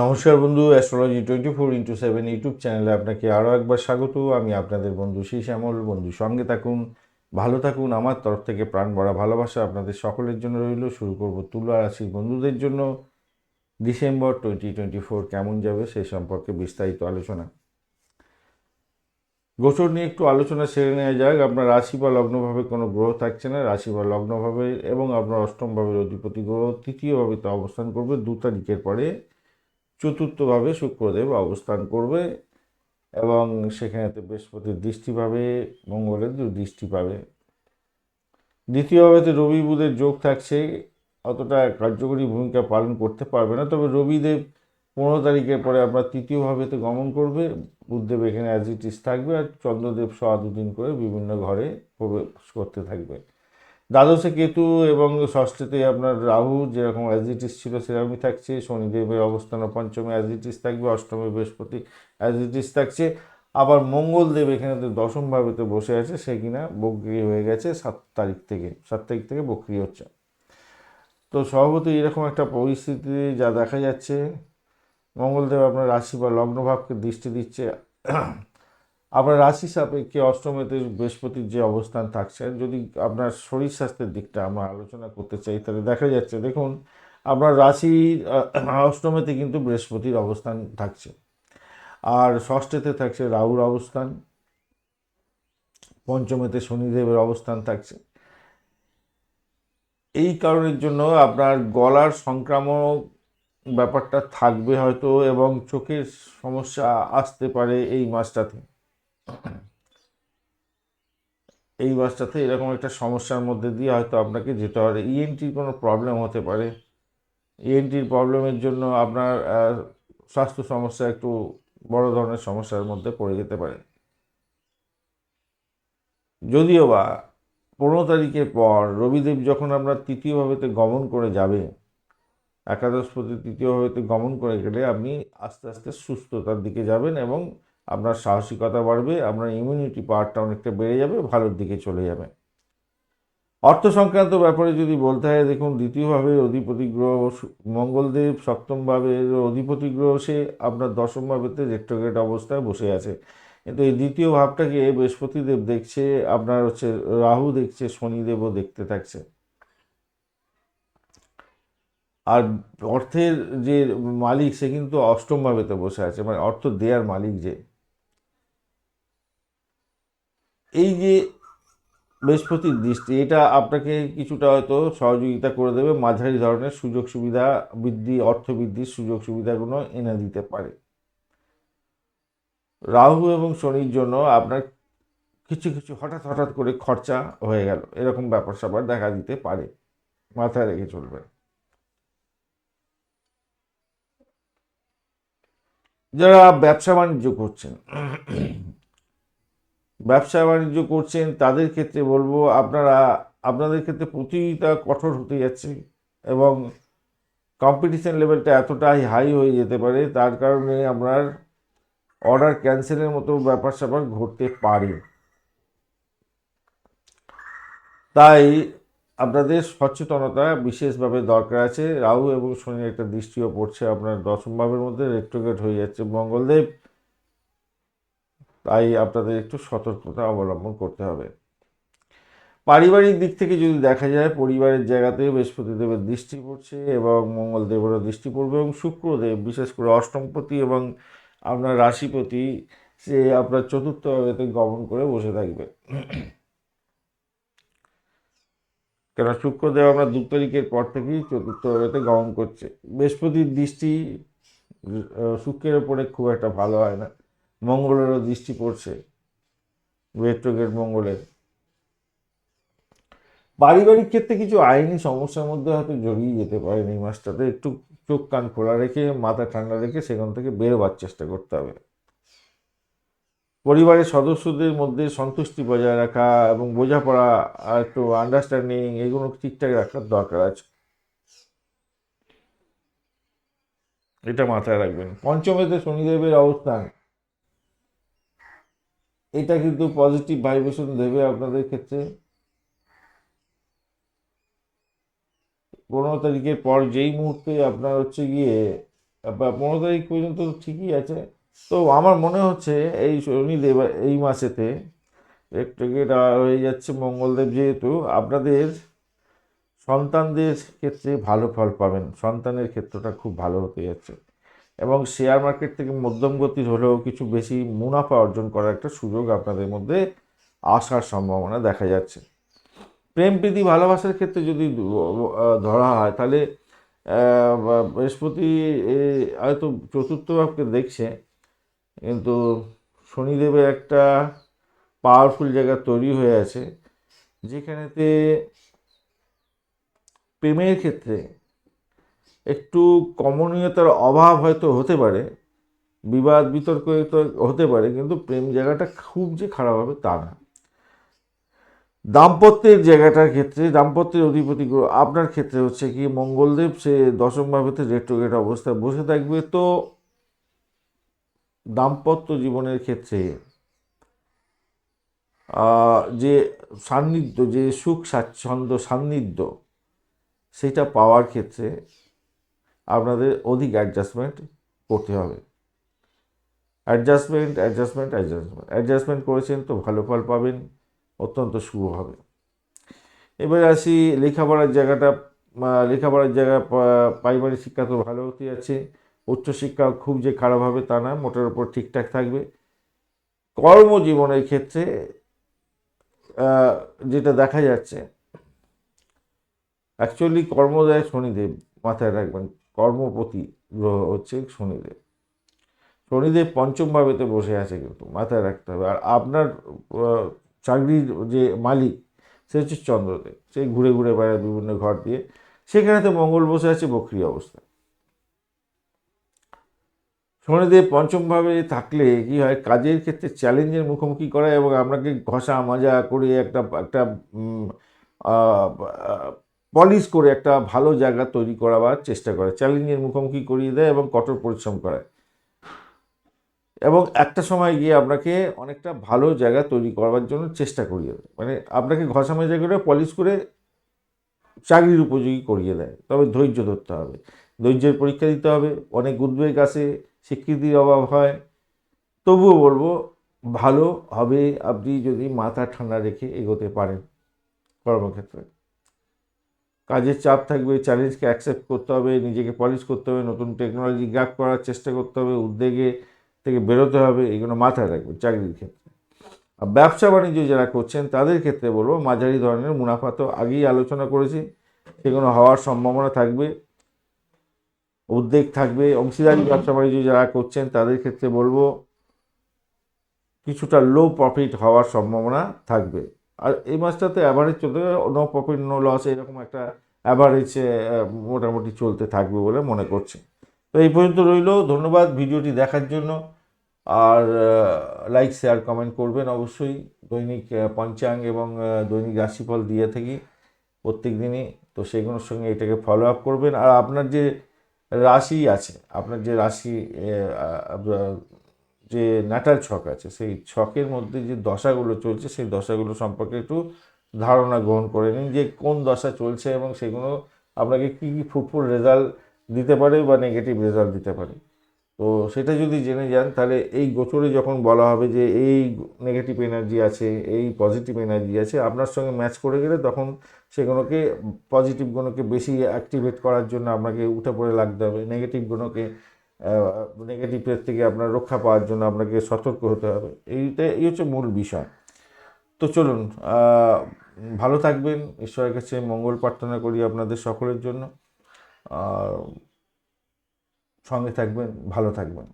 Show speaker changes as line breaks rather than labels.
নমস্কার বন্ধু astrology twenty four into seven YouTube চ্যানেলে আপনাকে আরও একবার স্বাগত। আমি আপনাদের বন্ধু শ্রী শ্যামল বন্ধু, সঙ্গে থাকুন, ভালো থাকুন। আমার তরফ থেকে প্রাণ ভরা ভালোবাসা আপনাদের সকলের জন্য রইল। শুরু করব তুলা রাশির বন্ধুদের জন্য। ডিসেম্বর টোয়েন্টি টোয়েন্টি ফোর কেমন যাবে সে সম্পর্কে বিস্তারিত আলোচনা। গোচর নিয়ে একটু আলোচনা সেরে নেওয়া যাক। আপনার রাশি বা লগ্নভাবে কোনো গ্রহ থাকছে না। রাশি বা লগ্নভাবে এবং আপনার অষ্টমভাবের অধিপতি গ্রহ তৃতীয়ভাবে তো অবস্থান করবে দু তারিখের পরে। চতুর্থভাবে শুক্রদেব অবস্থান করবে এবং সেখানেতে বৃহস্পতির দৃষ্টি পাবে, মঙ্গলের দৃষ্টি পাবে। দ্বিতীয়ভাবেতে রবি বুধের যোগ থাকছে, অতটা কার্যকরী ভূমিকা পালন করতে পারবে না। তবে রবিদেব পনেরো তারিখের পরে আপনার তৃতীয়ভাবেতে গমন করবে। বুধদেব এখানে অ্যাজ ইট ইস থাকবে আর চন্দ্রদেব সোয়া দুদিন করে বিভিন্ন ঘরে প্রবেশ করতে থাকবে। দ্বাদশে কেতু এবং ষষ্ঠতে আপনার রাহু, যেরকম অ্যাজিটিস ছিল সেরকমই থাকছে। শনিদেবের অবস্থান পঞ্চমে অ্যাজিটিস থাকবে। অষ্টমে বৃহস্পতি অ্যাজিটিস থাকছে। আবার মঙ্গলদেব এখানে তো দশম ভাবেতে বসে আছে, সে কিনা বক্রি হয়ে গেছে। সাত তারিখ থেকে, সাত তারিখ থেকে বক্রি হচ্ছে। তো স্বভাবতই এরকম একটা পরিস্থিতি যা দেখা যাচ্ছে। মঙ্গলদেব আপনার রাশি বা লগ্নভাবকে দৃষ্টি দিচ্ছে। আপনার রাশি সাপেক্ষে অষ্টমেতে বৃহস্পতির যে অবস্থান থাকছে, যদি আপনার শরীর স্বাস্থ্যের দিকটা আমরা আলোচনা করতে চাই, তাহলে দেখা যাচ্ছে, দেখুন, আপনার রাশি অষ্টমেতে কিন্তু বৃহস্পতির অবস্থান থাকছে। আর ষষ্ঠেতে থাকছে রাহুর অবস্থান। পঞ্চমেতে শনিদেবের অবস্থান থাকছে। এই কারণের জন্য আপনার গলার সংক্রামক ব্যাপারটা থাকবে হয়তো, এবং চোখের সমস্যা আসতে পারে এই মাসটাতে। এই মাসটাতে এরকম একটা সমস্যার মধ্যে দিয়ে হয়তো আপনাকে যেতে হবে। ইএনটির কোনো প্রবলেম হতে পারে। ইএনটির প্রবলেমের জন্য আপনার স্বাস্থ্য সমস্যা একটু বড় ধরনের সমস্যার মধ্যে পড়ে যেতে পারে। যদিও বা পনেরো তারিখের পর রবিদেব যখন আপনার তৃতীয়ভাবেতে গমন করে যাবে একাদশপতি তৃতীয়ভাবেতে গমন করে গেলে আপনি আস্তে আস্তে সুস্থতার দিকে যাবেন এবং আপনার সাহসিকতা বাড়বে, আপনার ইমিউনিটি পাওয়ারটা অনেকটা বেড়ে যাবে, ভালোর দিকে চলে যাবে। অর্থ সংক্রান্ত ব্যাপারে যদি বলতে হয়, দেখুন, দ্বিতীয়ভাবে অধিপতি গ্রহ মঙ্গলদেব, সপ্তমভাবে অধিপতি গ্রহ, সে আপনার দশমভাবেতে রেট্রোগেট অবস্থায় বসে আছে। কিন্তু এই দ্বিতীয় ভাবটাকে বৃহস্পতিদেব দেখছে, আপনার হচ্ছে রাহু দেখছে, শনিদেবও দেখতে থাকছে। আর অর্থের যে মালিক, সে কিন্তু অষ্টমভাবেতে বসে আছে মানে অর্থ দেয়ার মালিক যে। এই যে বৃহস্পতির দৃষ্টি, এটা আপনাকে কিছুটা হয়তো সহযোগিতা করে দেবে, মাঝারি ধরনের সুযোগ সুবিধা বৃদ্ধি, অর্থ বৃদ্ধির সুযোগ সুবিধাগুলো এনে দিতে পারে। রাহু এবং শনির জন্য আপনার কিছু কিছু হঠাৎ হঠাৎ করে খরচা হয়ে গেল, এরকম ব্যাপার স্যাপার দেখা দিতে পারে, মাথায় রেখে চলবে। যারা ব্যবসা বাণিজ্য করছেন ব্যবসা বাণিজ্য করছেন, তাদের ক্ষেত্রে বলব আপনারা, আপনাদের ক্ষেত্রে প্রতিযোগিতা কঠোর হতে যাচ্ছে এবং কম্পিটিশন লেভেলটা এতটাই হাই হয়ে যেতে পারে, তার কারণে আপনার অর্ডার ক্যান্সেলের মতো ব্যাপার স্যাপার ঘটতে পারে। তাই আপনাদের সচেতনতা বিশেষভাবে দরকার আছে। রাহু এবং শনির একটা দৃষ্টিও পড়ছে আপনার দশম ভাবের মধ্যে রেট্রোগেট হয়ে যাচ্ছে। মঙ্গলদেব তাই আপনাদের একটু সতর্কতা অবলম্বন করতে হবে। পারিবারিক দিক থেকে যদি দেখা যায়, পরিবারের জায়গাতে বৃহস্পতিদেবের দৃষ্টি পড়ছে এবং মঙ্গলদেবেরও দৃষ্টি পড়বে এবং শুক্রদেব, বিশেষ করে অষ্টমপতি এবং আপনার রাশিপতি, সে আপনার চতুর্থ ভাবেতে গমন করে বসে থাকবে। কেন শুক্রদেব আমরা দু তারিখের পর থেকেই চতুর্থ ভাবেতে গমন করছে। বৃহস্পতির দৃষ্টি শুক্রের ওপরে খুব একটা ভালো হয় না। মঙ্গলেরও দৃষ্টি পড়ছে রেট্রোগেট মঙ্গলের। পারিবারিক ক্ষেত্রে কিছু আইনি সমস্যার মধ্যে হয়তো জড়িয়ে যেতে পারেন এই মাসটাতে। একটু চোখ কান খোলা রেখে, মাথা ঠান্ডা রেখে সেখান থেকে বেরোবার চেষ্টা করতে হবে। পরিবারের সদস্যদের মধ্যে সন্তুষ্টি বজায় রাখা এবং বোঝাপড়া আর একটু আন্ডারস্ট্যান্ডিং এগুলো ঠিকঠাক রাখার দরকার আছে। এটা মাথায় রাখবেন। পঞ্চমেতে শনিদেবের অবস্থান। এটা কিন্তু পজিটিভ ভাইব্রেশন দেবে আপনাদের ক্ষেত্রে। পনেরো তারিখের পর যেই মুহূর্তে আপনার হচ্ছে গিয়ে পনেরো তারিখ পর্যন্ত ঠিকই আছে। তো আমার মনে হচ্ছে এই শনিদেব এই মাসেতে একটু এটা হয়ে যাচ্ছে মঙ্গলদেব যেহেতু, আপনাদের সন্তানদের ক্ষেত্রে ভালো ফল পাবেন। সন্তানের ক্ষেত্রটা খুব ভালো হতে যাচ্ছে। এবং শেয়ার মার্কেট থেকে মধ্যম গতির হলেও কিছু বেশি মুনাফা অর্জন করার একটা সুযোগ আপনাদের মধ্যে আসার সম্ভাবনা দেখা যাচ্ছে। প্রেম, প্রীতি, ভালোবাসার ক্ষেত্রে যদি ধরা হয়, তাহলে বৃহস্পতি হয়তো চতুর্থ ভাবকে দেখছে, কিন্তু শনিদেবের একটা পাওয়ারফুল জায়গা তৈরি হয়ে আছে, যেখানেতে প্রেমের ক্ষেত্রে একটু কমনীয়তার অভাব হয়তো হতে পারে, বিবাদ বিতর্ক হতে পারে, কিন্তু প্রেম জায়গাটা খুব যে খারাপ হবে তা না। দাম্পত্যের জায়গাটার ক্ষেত্রে, দাম্পত্যের অধিপতি আপনার ক্ষেত্রে হচ্ছে কি, মঙ্গলদেব সে দশম ভাবেতে রেট্রোগেট অবস্থায় বসে থাকবে। তো দাম্পত্য জীবনের ক্ষেত্রে যে সান্নিধ্য, যে সুখ স্বাচ্ছন্দ্য সান্নিধ্য, সেটা পাওয়ার ক্ষেত্রে আপনাদের অধিক অ্যাডজাস্টমেন্ট করতে হবে। অ্যাডজাস্টমেন্ট অ্যাডজাস্টমেন্ট অ্যাডজাস্টমেন্ট অ্যাডজাস্টমেন্ট করেছেন তো ভালো ফল পাবেন, অত্যন্ত শুভ হবে। এবার আসি লেখাপড়ার জায়গাটা। লেখাপড়ার জায়গা পা- পারিবারিক শিক্ষা তো ভালো হতে যাচ্ছে। উচ্চশিক্ষা খুব যে খারাপ হবে তা না, মোটের উপর ঠিকঠাক থাকবে। কর্মজীবনের ক্ষেত্রে যেটা দেখা যাচ্ছে অ্যাকচুয়ালি কর্মদায় শনিদেব মাথায় রাখবেন। কর্মপতি গ্রহ হচ্ছে শনিদেব। শনিদেব পঞ্চম ভাবেতে বসে আছে কিন্তু, মাথায় রাখতে হবে। আর আপনার চাকরির যে মালিক, সে হচ্ছে চন্দ্রদেব। সে ঘুরে ঘুরে বেড়ায় বিভিন্ন ঘর দিয়ে। সেখানেতে মঙ্গল বসে আছে বক্রি অবস্থায় শনিদেব পঞ্চমভাবে থাকলে কি হয়, কাজের ক্ষেত্রে চ্যালেঞ্জের মুখোমুখি করা এবং আপনাকে ঘষা মাজা করে একটা একটা পলিশ করে একটা ভালো জায়গা তৈরি করাবার চেষ্টা করে। চ্যালেঞ্জের মুখোমুখি করিয়ে দেয় এবং কঠোর পরিশ্রম করায় এবং একটা সময় গিয়ে আপনাকে অনেকটা ভালো জায়গা তৈরি করবার জন্য চেষ্টা করিয়ে দেয়। মানে আপনাকে ঘষা মাজা করে পলিশ করে চাকরির উপযোগী করিয়ে দেয়। তবে ধৈর্য ধরতে হবে। ধৈর্যের পরীক্ষা দিতে হবে। অনেক উদ্বেগ আসে, স্বীকৃতির অভাব হয়। তবুও বলব, ভালো হবে আপনি যদি মাথা ঠান্ডা রেখে এগোতে পারেন কর্মক্ষেত্রে। কাজের চাপ থাকবে চ্যালেঞ্জকে অ্যাকসেপ্ট করতে হবে, নিজেকে পলিশ করতে হবে, নতুন টেকনোলজি গ্রাপ করার চেষ্টা করতে হবে, উদ্বেগে থেকে বেরোতে হবে, এগুলো মাথায় রাখবেন চাকরির ক্ষেত্রে। আর ব্যবসা বাণিজ্য যারা করছেন, তাদের ক্ষেত্রে বলব, মাঝারি ধরনের মুনাফা তো আগেই আলোচনা করেছি, সেগুলো হওয়ার সম্ভাবনা থাকবে, উদ্বেগ থাকবে। অংশীদারি ব্যবসা বাণিজ্য যারা করছেন, তাদের ক্ষেত্রে বলব, কিছুটা লো প্রফিট হওয়ার সম্ভাবনা থাকবে। আর এই মাসটাতে অ্যাভারেজ চলতে নো প্রফিট নো লস এরকম একটা অ্যাভারেজ মোটামুটি চলতে থাকবে বলে মনে করছি। তো এই পর্যন্ত রইল। ধন্যবাদ ভিডিওটি দেখার জন্য। আর লাইক শেয়ার কমেন্ট করবেন অবশ্যই। দৈনিক পঞ্চাঙ্গ এবং দৈনিক রাশিফল দিয়ে থাকি প্রত্যেক দিনই। তো সেগুলোর সঙ্গে এটাকে ফলো আপ করবেন। আর আপনার যে রাশি আছে, আপনার যে রাশি যে নাটাল ছক আছে, সেই ছকের মধ্যে যে দশাগুলো চলছে, সেই দশাগুলো সম্পর্কে একটু ধারণা গ্রহণ করে নিন যে কোন দশা চলছে এবং সেগুলো আপনাকে কী কী ফ্রুটফুল রেজাল্ট দিতে পারে বা নেগেটিভ রেজাল্ট দিতে পারে। তো সেটা যদি জেনে যান, তাহলে এই গোচরে যখন বলা হবে যে এই নেগেটিভ এনার্জি আছে, এই পজিটিভ এনার্জি আছে, আপনার সঙ্গে ম্যাচ করে গেলে তখন সেগুলোকে পজিটিভগুলোকে বেশি অ্যাক্টিভেট করার জন্য আপনাকে উঠে পড়ে লাগতে হবে। নেগেটিভগুলোকে নেগেটিভের থেকে আপনার রক্ষা পাওয়ার জন্য আপনাকে সতর্ক হতে হবে। এইটা, এই হচ্ছে মূল বিষয়। তো চলুন ভালো থাকবেন। ঈশ্বরের কাছে মঙ্গল প্রার্থনা করি আপনাদের সকলের জন্য। সঙ্গে থাকবেন, ভালো থাকবেন।